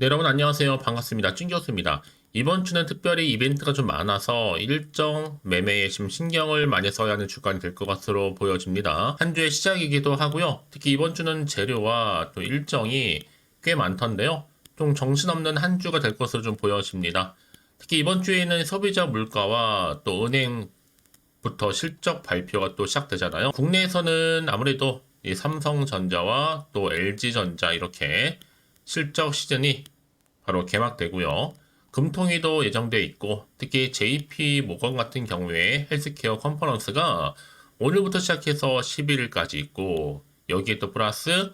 네, 여러분 안녕하세요. 반갑습니다. 찐교수입니다. 이번 주는 특별히 이벤트가 좀 많아서 일정 매매에 좀 신경을 많이 써야 하는 주간이 될것 것으로 보여집니다. 한 주의 시작이기도 하고요. 특히 이번 주는 재료와 또 일정이 꽤 많던데요. 좀 정신없는 한 주가 될 것으로 좀 보여집니다. 특히 이번 주에는 소비자 물가와 또 은행부터 실적 발표가 또 시작되잖아요. 국내에서는 아무래도 이 삼성전자와 또 LG전자 이렇게 실적 시즌이 바로 개막되고요. 금통위도 예정돼 있고 특히 JP 모건 같은 경우에 헬스케어 컨퍼런스가 오늘부터 시작해서 11일까지 있고 여기에 또 플러스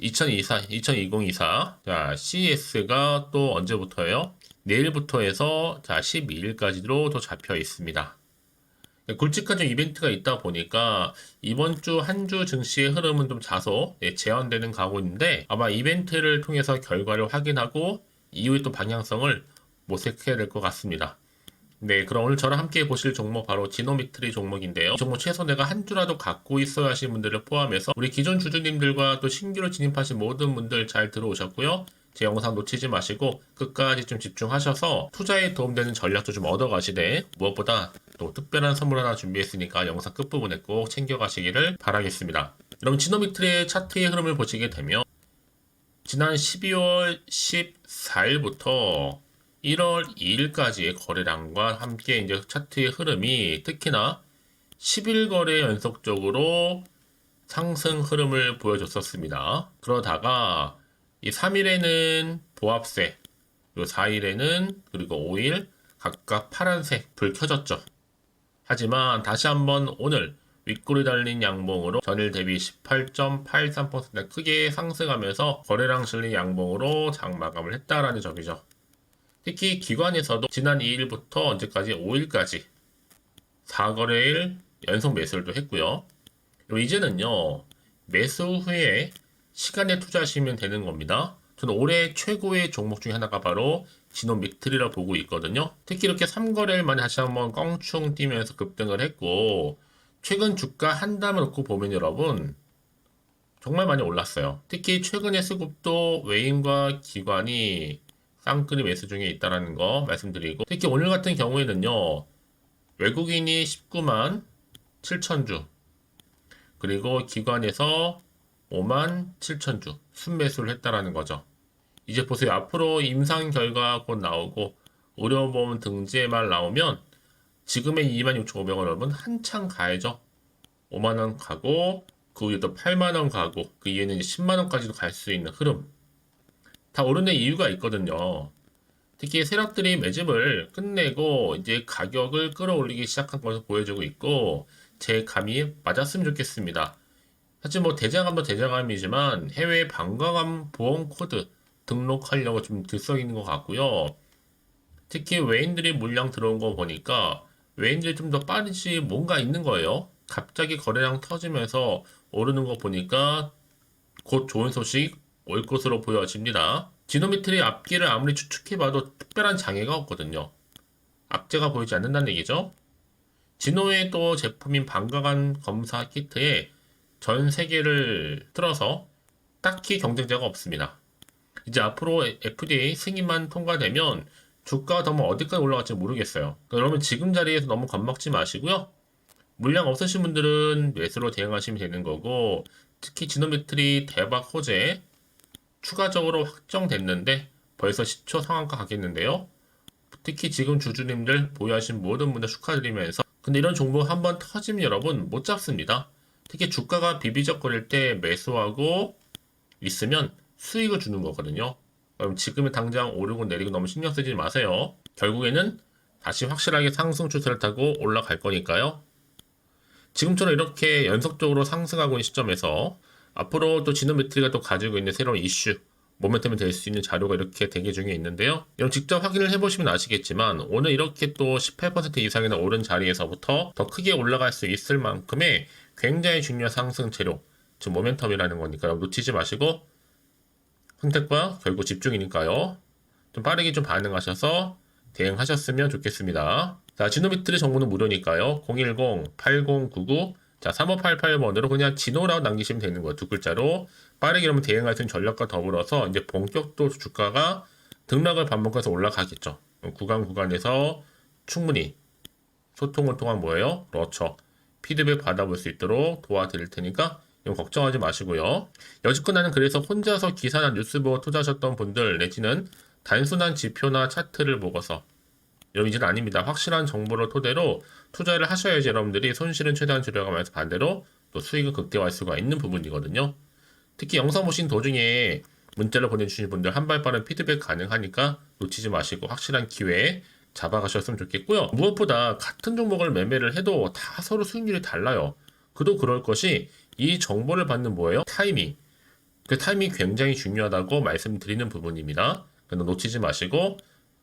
2024, 202024 자, CES가 또 언제부터예요? 내일부터 해서 자, 12일까지로 또 잡혀 있습니다. 굵직한 좀 이벤트가 있다 보니까 이번 주 한 주 증시의 흐름은 좀 다소 예, 제한되는 가고인데 아마 이벤트를 통해서 결과를 확인하고 이후에 또 방향성을 모색해야 될 것 같습니다. 네, 그럼 오늘 저랑 함께 보실 종목 바로 지노미트리 종목인데요. 이 종목 최소 내가 한 주라도 갖고 있어야 하신 분들을 포함해서 우리 기존 주주님들과 또 신규로 진입하신 모든 분들 잘 들어오셨고요. 제 영상 놓치지 마시고 끝까지 좀 집중하셔서 투자에 도움되는 전략도 좀 얻어가시되 무엇보다 또 특별한 선물 하나 준비했으니까 영상 끝부분에 꼭 챙겨가시기를 바라겠습니다. 여러분 지노미트리의 차트의 흐름을 보시게 되면 지난 12월 14일부터 1월 2일까지의 거래량과 함께 이제 차트의 흐름이 특히나 10일 거래 연속적으로 상승 흐름을 보여줬었습니다. 그러다가 이 3일에는 보합세, 요 4일에는 그리고 5일 각각 파란색 불 켜졌죠. 하지만 다시 한번 오늘 윗골이 달린 양봉으로 전일 대비 18.83% 크게 상승하면서 거래량 실린 양봉으로 장 마감을 했다라는 점이죠. 특히 기관에서도 지난 2일부터 언제까지 5일까지 4거래일 연속 매수를 또 했고요. 이제는요 매수 후에 시간에 투자하시면 되는 겁니다. 저는 올해 최고의 종목 중에 하나가 바로 지노미트리라 보고 있거든요. 특히 이렇게 3거래일 만에 다시 한번 껑충 뛰면서 급등을 했고 최근 주가 한 담을 놓고 보면 여러분 정말 많이 올랐어요. 특히 최근의 수급도 외인과 기관이 쌍끌이 매수 중에 있다는 거 말씀드리고 특히 오늘 같은 경우에는요 외국인이 19만 7천 주 그리고 기관에서 5만 7천 주 순매수를 했다라는 거죠. 이제 보세요. 앞으로 임상 결과 곧 나오고 의료보험 말 나오면 지금의 26,500원 여러분 한창 가야죠. 5만원 가고 그 위에 또 8만원 가고 그 이후에는 이제 10만원까지도 갈 수 있는 흐름. 다 오르는 이유가 있거든요. 특히 세력들이 매집을 끝내고 이제 가격을 끌어올리기 시작한 것을 보여주고 있고 제 감이 맞았으면 좋겠습니다. 사실 뭐 대장암도 대장암이지만 해외 방광암 보험 코드 등록하려고 좀 들썩 있는 것 같고요. 특히 외인들이 물량 들어온 거 보니까 외인들이 좀 더 빠르지 뭔가 있는 거예요. 갑자기 거래량 터지면서 오르는 거 보니까 곧 좋은 소식 올 것으로 보여집니다. 지노미트리 앞길을 아무리 추측해봐도 특별한 장애가 없거든요. 악재가 보이지 않는다는 얘기죠. 진호의 또 제품인 방광암 검사 키트에 전 세계를 틀어서 딱히 경쟁자가 없습니다. 이제 앞으로 FDA 승인만 통과되면 주가가 더 어디까지 올라갈지 모르겠어요. 그러면 지금 자리에서 너무 겁먹지 마시고요. 물량 없으신 분들은 매수로 대응하시면 되는 거고 특히 지노메트리 대박 호재 추가적으로 확정됐는데 벌써 10초 상한가 가겠는데요. 특히 지금 주주님들 보유하신 모든 분들 축하드리면서 근데 이런 종목 한번 터지면 여러분 못 잡습니다. 특히 주가가 비비적거릴 때 매수하고 있으면 수익을 주는 거거든요. 그럼 지금의 당장 오르고 내리고 너무 신경 쓰지 마세요. 결국에는 다시 확실하게 상승 추세를 타고 올라갈 거니까요. 지금처럼 이렇게 연속적으로 상승하고 있는 시점에서 앞으로 또 지노메트리가 또 가지고 있는 새로운 이슈, 모멘텀이 될 수 있는 자료가 이렇게 대기 중에 있는데요. 여러분 직접 확인을 해보시면 아시겠지만 오늘 이렇게 또 18% 이상이나 오른 자리에서부터 더 크게 올라갈 수 있을 만큼의 굉장히 중요한 상승 재료, 즉 모멘텀이라는 거니까 놓치지 마시고 선택과 결국 집중이니까요. 좀 빠르게 좀 반응하셔서 대응하셨으면 좋겠습니다. 자, 지노미트리 정보는 무료니까요. 자, 3588번으로 그냥 진호라고 남기시면 되는 거예요. 두 글자로. 빠르게 그러면 대응할 수 있는 전략과 더불어서 이제 본격도 주가가 등락을 반복해서 올라가겠죠. 구간 구간에서 충분히 소통을 통한 뭐예요? 그렇죠. 피드백 받아볼 수 있도록 도와드릴 테니까 걱정하지 마시고요. 여지껏 나는 그래서 혼자서 기사나 뉴스 보고 투자하셨던 분들 내지는 단순한 지표나 차트를 보고서 여러분 이제는 아닙니다. 확실한 정보를 토대로 투자를 하셔야지 여러분들이 손실은 최대한 줄여가면서 반대로 또 수익을 극대화할 수가 있는 부분이거든요. 특히 영상 보신 도중에 문자를 보내주신 분들 한 발 빠른 피드백 가능하니까 놓치지 마시고 확실한 기회에 잡아가셨으면 좋겠고요. 무엇보다 같은 종목을 매매를 해도 다 서로 수익률이 달라요. 그도 그럴 것이 이 정보를 받는 뭐예요? 타이밍. 그 타이밍이 굉장히 중요하다고 말씀드리는 부분입니다. 그래서 놓치지 마시고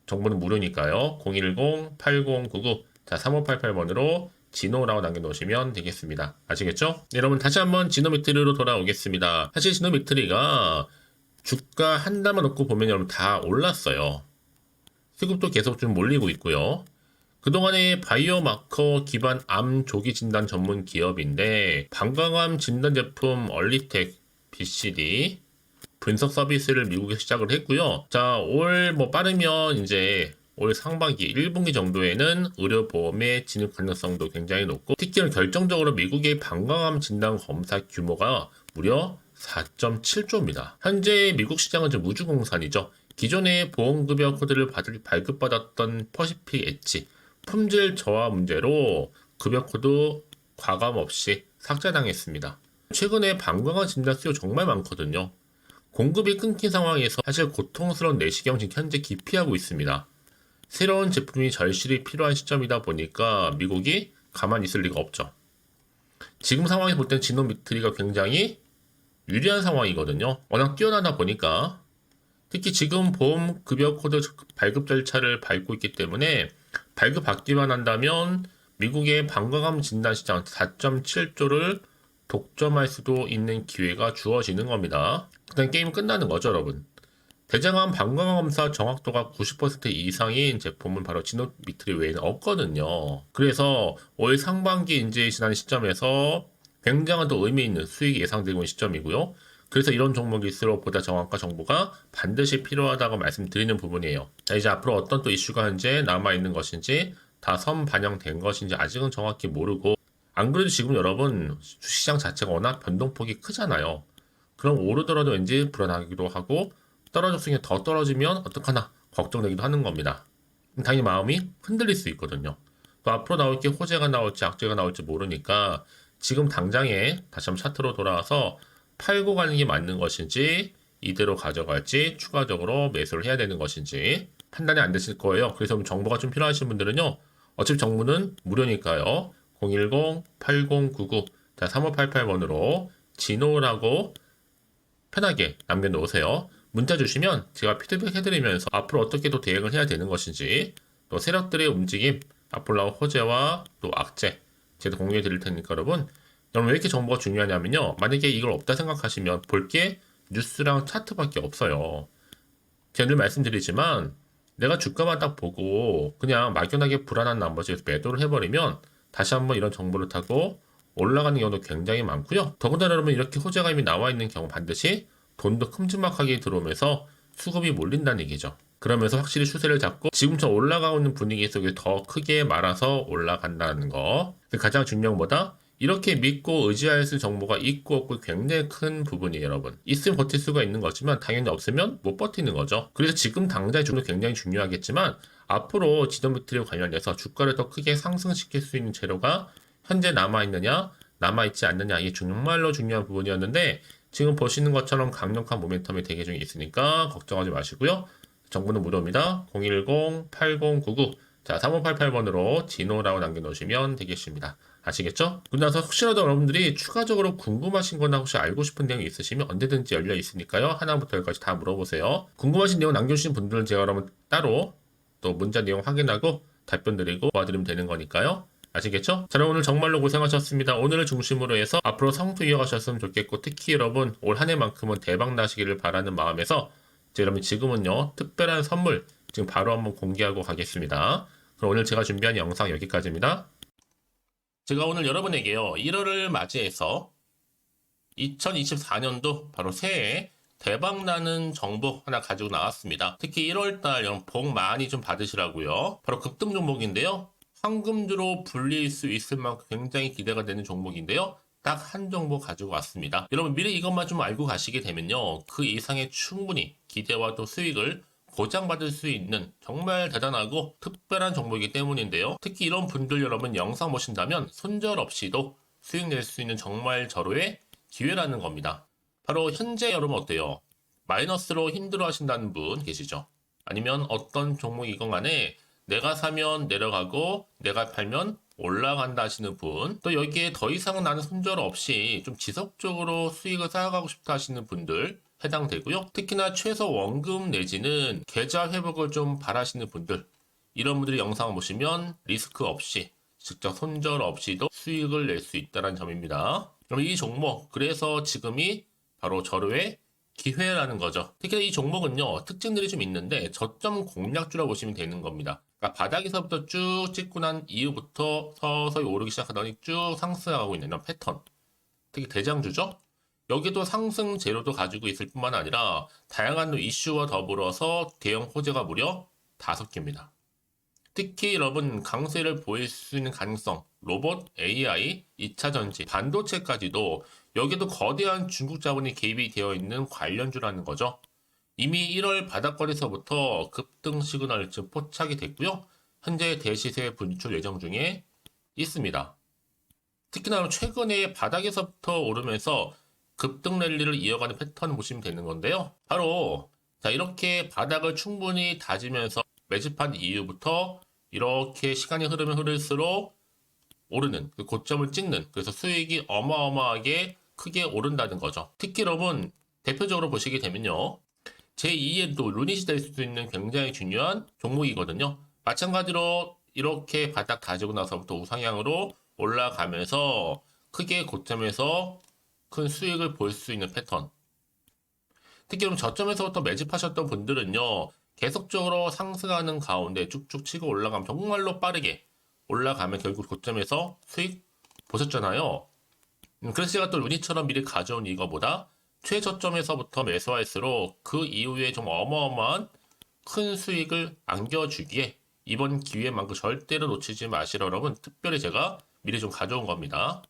정보는 무료니까요. 010-8099 자, 3588번으로 진호라고 남겨놓으시면 되겠습니다. 아시겠죠? 네, 여러분 다시 한번 지노메트리로 돌아오겠습니다. 사실 지노메트리가 주가 한 달만 놓고 보면 여러분 다 올랐어요. 수급도 계속 좀 몰리고 있고요. 그동안에 바이오 마커 기반 암 조기 진단 전문 기업인데 방광암 진단 제품 얼리텍 BCD 분석 서비스를 미국에 시작을 했고요. 자, 올 뭐 빠르면 이제 올 상반기 1분기 정도에는 의료보험의 진입 가능성도 굉장히 높고 특히 결정적으로 미국의 방광암 진단 검사 규모가 무려 4.7조입니다. 현재 미국 시장은 좀 우주공산이죠. 기존의 보험급여 코드를 발급받았던 퍼시픽 엣지 품질 저하 문제로 급여 코드 과감 없이 삭제당했습니다. 최근에 방광암 진단 수요 정말 많거든요. 공급이 끊긴 상황에서 사실 고통스러운 내시경 지금 현재 기피하고 있습니다. 새로운 제품이 절실히 필요한 시점이다 보니까 미국이 가만히 있을 리가 없죠. 지금 상황에서 볼땐 진원 미트리가 굉장히 유리한 상황이거든요. 워낙 뛰어나다 보니까 특히 지금 보험 급여 코드 발급 절차를 밟고 있기 때문에 발급 받기만 한다면 미국의 방광암 진단 시장 4.7조를 독점할 수도 있는 기회가 주어지는 겁니다. 그냥 게임 끝나는 거죠, 여러분. 대장암 방광암 검사 정확도가 90% 이상인 제품은 바로 지노미트리 외에는 없거든요. 그래서 올 상반기 인제 지난 시점에서 굉장한 또 의미 있는 수익이 예상되고 있는 시점이고요. 그래서 이런 종목일수록 보다 정확한 정보가 반드시 필요하다고 말씀드리는 부분이에요. 자, 이제 앞으로 어떤 또 이슈가 현재 남아있는 것인지 다 선 반영된 것인지 아직은 정확히 모르고 안 그래도 지금 여러분 주시장 자체가 워낙 변동폭이 크잖아요. 그럼 오르더라도 왠지 불안하기도 하고 떨어졌으니 더 떨어지면 어떡하나 걱정되기도 하는 겁니다. 당연히 마음이 흔들릴 수 있거든요. 또 앞으로 나올 게 호재가 나올지 악재가 나올지 모르니까 지금 당장에 다시 한번 차트로 돌아와서 팔고 가는 게 맞는 것인지 이대로 가져갈지 추가적으로 매수를 해야 되는 것인지 판단이 안 되실 거예요. 그래서 정보가 좀 필요하신 분들은요. 어차피 정보는 무료니까요. 010-8099 자, 3588번으로 진호라고 편하게 남겨놓으세요. 문자 주시면 제가 피드백 해드리면서 앞으로 어떻게 또 대응을 해야 되는 것인지 또 세력들의 움직임, 앞으로 나올 호재와 또 악재 제가 공유해 드릴 테니까 여러분 여러분 왜 이렇게 정보가 중요하냐면요. 만약에 이걸 없다 생각하시면 볼 게 뉴스랑 차트밖에 없어요. 제가 늘 말씀드리지만 내가 주가만 딱 보고 그냥 막연하게 불안한 나머지에서 매도를 해버리면 다시 한번 이런 정보를 타고 올라가는 경우도 굉장히 많고요. 더군다나 여러분 이렇게 호재가 이미 나와 있는 경우 반드시 돈도 큼지막하게 들어오면서 수급이 몰린다는 얘기죠. 그러면서 확실히 추세를 잡고 지금처럼 올라가고 있는 분위기 속에 더 크게 말아서 올라간다는 거. 가장 중요한 것보다 이렇게 믿고 의지할 수 정보가 있고 없고 굉장히 큰 부분이에요, 여러분. 있으면 버틸 수가 있는 거지만 당연히 없으면 못 버티는 거죠. 그래서 지금 당장의 중도 굉장히 중요하겠지만 앞으로 지도미트리와 관련돼서 주가를 더 크게 상승시킬 수 있는 재료가 현재 남아있느냐, 남아있지 않느냐, 이게 정말로 중요한 부분이었는데 지금 보시는 것처럼 강력한 모멘텀이 대기 중에 있으니까 걱정하지 마시고요. 정보는 무료입니다. 010-8099 자, 3588번으로 진호라고 남겨놓으시면 되겠습니다. 아시겠죠? 그나서 혹시라도 여러분들이 추가적으로 궁금하신 거나 혹시 알고 싶은 내용이 있으시면 언제든지 열려 있으니까요. 하나부터 열까지 다 물어보세요. 궁금하신 내용 남겨주신 분들은 제가 여러분 따로 또 문자 내용 확인하고 답변 드리고 도와드리면 되는 거니까요. 아시겠죠? 자, 오늘 정말로 고생하셨습니다. 오늘을 중심으로 해서 앞으로 성투 이어가셨으면 좋겠고 특히 여러분 올 한 해만큼은 대박 나시기를 바라는 마음에서 여러분 지금은요 특별한 선물 지금 바로 한번 공개하고 가겠습니다. 그럼 오늘 제가 준비한 영상 여기까지입니다. 제가 오늘 여러분에게요, 1월을 맞이해서 2024년도 바로 새해 대박나는 정보 하나 가지고 나왔습니다. 특히 1월달 복 많이 좀 받으시라고요. 바로 급등 종목인데요. 황금주로 불릴 수 있을 만큼 굉장히 기대가 되는 종목인데요. 딱한 종목 가지고 왔습니다. 여러분 미리 이것만 좀 알고 가시게 되면요. 그 이상의 충분히 기대와 또 수익을 보장받을 수 있는 정말 대단하고 특별한 종목이기 때문인데요. 특히 이런 분들 여러분 영상 보신다면 손절 없이도 수익 낼 수 있는 정말 절호의 기회라는 겁니다. 바로 현재 여러분 어때요? 마이너스로 힘들어 하신다는 분 계시죠? 아니면 어떤 종목이건 간에 내가 사면 내려가고 내가 팔면 올라간다 하시는 분, 또 여기에 더 이상 나는 손절 없이 좀 지속적으로 수익을 쌓아가고 싶다 하시는 분들 해당되고요. 특히나 최소 원금 내지는 계좌 회복을 좀 바라시는 분들, 이런 분들이 영상을 보시면 리스크 없이 직접 손절 없이도 수익을 낼 수 있다는 점입니다. 그럼 이 종목, 그래서 지금이 바로 절호의 기회라는 거죠. 특히 이 종목은요, 특징들이 좀 있는데 저점 공략주라고 보시면 되는 겁니다. 그러니까 바닥에서부터 쭉 찍고 난 이후부터 서서히 오르기 시작하더니 쭉 상승하고 있는 이런 패턴. 특히 대장주죠? 여기도 상승 재료도 가지고 있을 뿐만 아니라 다양한 이슈와 더불어서 대형 호재가 무려 다섯 개입니다. 특히 여러분 강세를 보일 수 있는 가능성, 로봇, AI, 2차 전지, 반도체까지도 여기도 거대한 중국 자본이 개입이 되어 있는 관련주라는 거죠. 이미 1월 바닥거리에서부터 급등 시그널 즉 포착이 됐고요. 현재 대시세 분출 예정 중에 있습니다. 특히나 최근에 바닥에서부터 오르면서 급등 랠리를 이어가는 패턴을 보시면 되는 건데요. 바로 자 이렇게 바닥을 충분히 다지면서 매집한 이후부터 이렇게 시간이 흐르면 흐를수록 오르는 그 고점을 찍는 그래서 수익이 어마어마하게 크게 오른다는 거죠. 특히 여러분 대표적으로 보시게 되면요. 제2의 또 루닛이 될 수도 있는 굉장히 중요한 종목이거든요. 마찬가지로 이렇게 바닥 다지고 나서부터 우상향으로 올라가면서 크게 고점에서 큰 수익을 볼 수 있는 패턴. 특히 그럼 저점에서부터 매집하셨던 분들은요, 계속적으로 상승하는 가운데 쭉쭉 치고 올라가면 정말로 빠르게 올라가면 결국 고점에서 수익 보셨잖아요. 음, 그래서 제가 또 루니처럼 미리 가져온 이거보다 최저점에서부터 매수할수록 그 이후에 좀 어마어마한 큰 수익을 안겨주기에 이번 기회만큼 절대로 놓치지 마시라 여러분 특별히 제가 미리 좀 가져온 겁니다.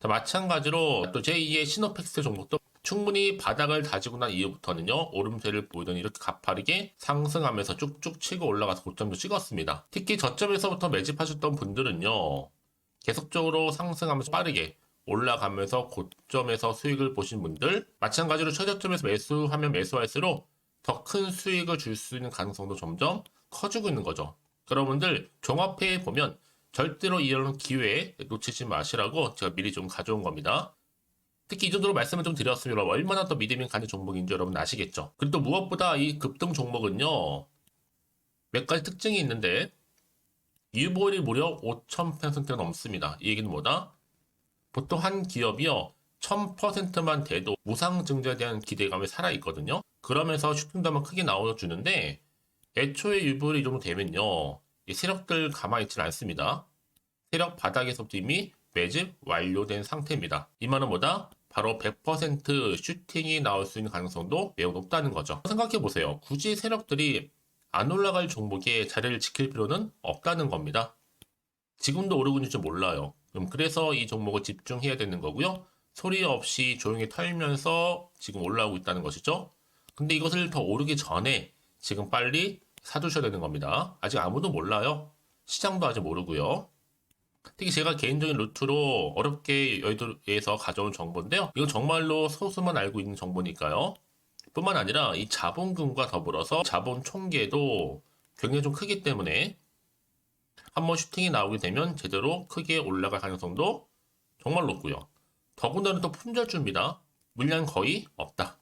자, 마찬가지로 또 제2의 시노팩스 종목도 충분히 바닥을 다지고 난 이후부터는요 오름세를 보이던 이렇게 가파르게 상승하면서 쭉쭉 치고 올라가서 고점도 찍었습니다. 특히 저점에서부터 매집하셨던 분들은요 계속적으로 상승하면서 빠르게 올라가면서 고점에서 수익을 보신 분들 마찬가지로 최저점에서 매수하면 매수할수록 더 큰 수익을 줄 수 있는 가능성도 점점 커지고 있는 거죠. 여러분들 종합해 보면 절대로 이런 기회에 놓치지 마시라고 제가 미리 좀 가져온 겁니다. 특히 이 정도로 말씀을 좀 드렸으면 얼마나 더 믿음이 가는 종목인지 여러분 아시겠죠? 그리고 또 무엇보다 이 급등 종목은요 몇 가지 특징이 있는데 유보율이 무려 5,000%가 넘습니다. 이 얘기는 뭐다? 보통 한 기업이요 1000%만 돼도 무상 증자에 대한 기대감이 살아있거든요. 그러면서 슈팅도만 크게 나와주는데 애초에 유보율이 이 정도 되면요 이 세력들 가만히 있지 않습니다. 세력 바닥에서부터 이미 매집 완료된 상태입니다. 이 말은 뭐다? 바로 100% 슈팅이 나올 수 있는 가능성도 매우 높다는 거죠. 생각해 보세요. 굳이 세력들이 안 올라갈 종목에 자리를 지킬 필요는 없다는 겁니다. 지금도 오르고 있는지 몰라요. 그럼 그래서 이 종목을 집중해야 되는 거고요. 소리 없이 조용히 털면서 지금 올라오고 있다는 것이죠. 근데 이것을 더 오르기 전에 지금 빨리 사두셔야 되는 겁니다. 아직 아무도 몰라요. 시장도 아직 모르고요. 특히 제가 개인적인 루트로 어렵게 여의도에서 가져온 정보인데요. 이건 정말로 소수만 알고 있는 정보니까요. 뿐만 아니라 이 자본금과 더불어서 자본 총계도 굉장히 좀 크기 때문에 한번 슈팅이 나오게 되면 제대로 크게 올라갈 가능성도 정말 높고요. 더군다나 또 품절주입니다. 물량 거의 없다.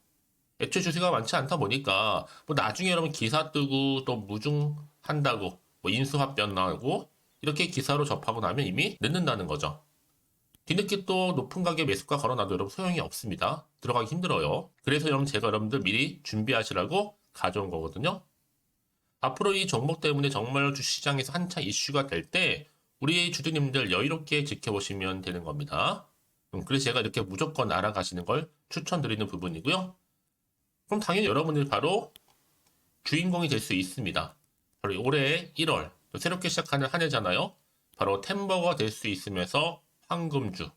애초에 주식가 많지 않다 보니까 뭐 나중에 여러분 기사 뜨고 또 무중한다고 뭐 인수합병 나고 이렇게 기사로 접하고 나면 이미 늦는다는 거죠. 뒤늦게 또 높은 가격 매수가 걸어놔도 여러분 소용이 없습니다. 들어가기 힘들어요. 그래서 여러분 제가 여러분들 미리 준비하시라고 가져온 거거든요. 앞으로 이 종목 때문에 정말 주시장에서 한차 이슈가 될 때 우리 주주님들 여유롭게 지켜보시면 되는 겁니다. 음, 그래서 제가 이렇게 무조건 알아가시는 걸 추천드리는 부분이고요. 그럼 당연히 여러분들이 바로 주인공이 될 수 있습니다. 바로 올해 1월 또 새롭게 시작하는 한 해잖아요. 바로 템버가 될 수 있으면서 황금주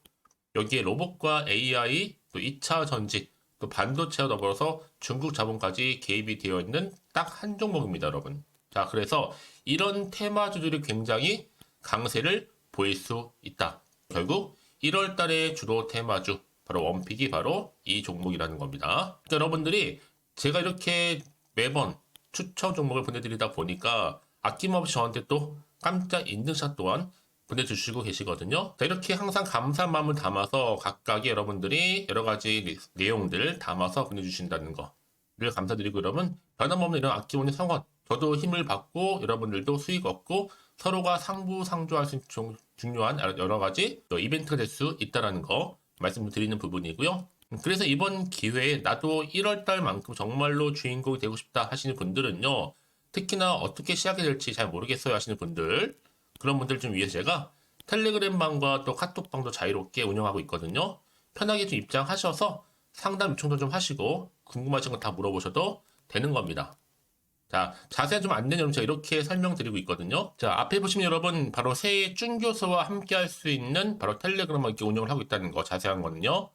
여기에 로봇과 AI 또 2차 전지 또 반도체와 더불어서 중국 자본까지 개입이 되어 있는 딱 한 종목입니다, 여러분. 자, 그래서 이런 테마주들이 굉장히 강세를 보일 수 있다. 결국 1월 달에 주로 테마주 바로 원픽이 바로 이 종목이라는 겁니다. 그러니까 여러분들이 제가 이렇게 매번 추천 종목을 보내드리다 보니까 아낌없이 저한테 또 깜짝 인증샷 또한 보내주시고 계시거든요. 자, 이렇게 항상 감사한 마음을 담아서 각각의 여러분들이 여러 가지 내- 내용들 담아서 보내주신다는 거를 감사드리고 여러분 변함없는 이런 아낌없는 성원 저도 힘을 받고 여러분들도 수익 얻고 서로가 상부상조할 수 있는 중- 중요한 여러 가지 또 이벤트가 될 수 있다는 거 말씀드리는 부분이고요. 그래서 이번 기회에 나도 1월 달만큼 정말로 주인공이 되고 싶다 하시는 분들은요. 특히나 어떻게 시작이 될지 잘 모르겠어요 하시는 분들 그런 분들 좀 위해서 제가 텔레그램방과 또 카톡방도 자유롭게 운영하고 있거든요. 편하게 좀 입장하셔서 상담 요청도 좀 하시고 궁금하신 거 다 물어보셔도 되는 겁니다. 자, 자세한 좀 안내 여러분 제가 이렇게 설명드리고 있거든요. 자, 앞에 보시면 여러분 바로 새해 쭌교수와 함께 할 수 있는 바로 텔레그램을 이렇게 운영을 하고 있다는 거 자세한 거는요.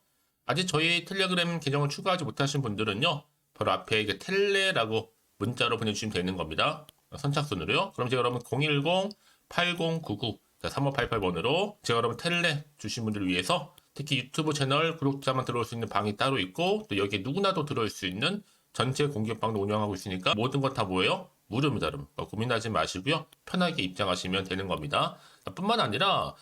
아직 저희 텔레그램 계정을 추가하지 못하신 분들은요. 바로 앞에 이게 텔레라고 문자로 보내주시면 되는 겁니다. 선착순으로요. 그럼 제가 여러분 010-8099 3588번으로 제가 여러분 텔레 주신 분들을 위해서 특히 유튜브 채널 구독자만 들어올 수 있는 방이 따로 있고 또 여기에 누구나도 들어올 수 있는 전체 공개방도 운영하고 있으니까 모든 것다 뭐예요? 무료입니다, 여러분. 어, 고민하지 마시고요. 편하게 입장하시면 되는 겁니다. 뿐만 아니라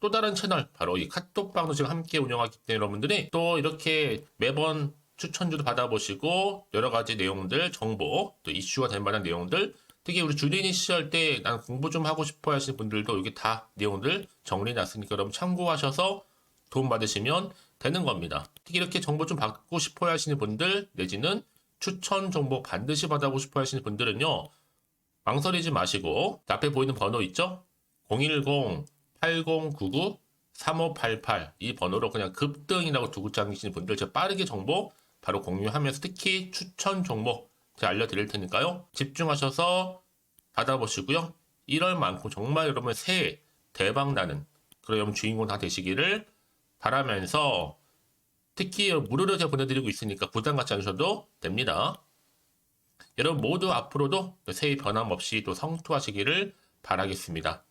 또 다른 채널 바로 이 카톡방도 지금 함께 운영하기 때문에 여러분들이 또 이렇게 매번 추천주도 받아보시고 여러 가지 내용들 정보 또 이슈가 될 만한 내용들 특히 우리 주린이 시절 때 난 공부 좀 하고 싶어 하시는 분들도 여기 다 내용들 정리해 놨으니까 여러분 참고하셔서 도움 받으시면 되는 겁니다. 특히 이렇게 정보 좀 받고 싶어 하시는 분들 내지는 추천 정보 반드시 받아보고 싶어 하시는 분들은요. 망설이지 마시고 앞에 보이는 번호 있죠? 010-8099-3588 이 번호로 그냥 급등이라고 두고 당기시는 분들 제가 빠르게 정보 바로 공유하면서 특히 추천 종목 제가 알려드릴 테니까요. 집중하셔서 받아보시고요. 1월만큼 정말 여러분 새해 대박 나는 그런 주인공 다 되시기를 바라면서 특히 무료로 제가 보내드리고 있으니까 부담 갖지 않으셔도 됩니다. 여러분 모두 앞으로도 새해 변함없이 또 성투하시기를 바라겠습니다.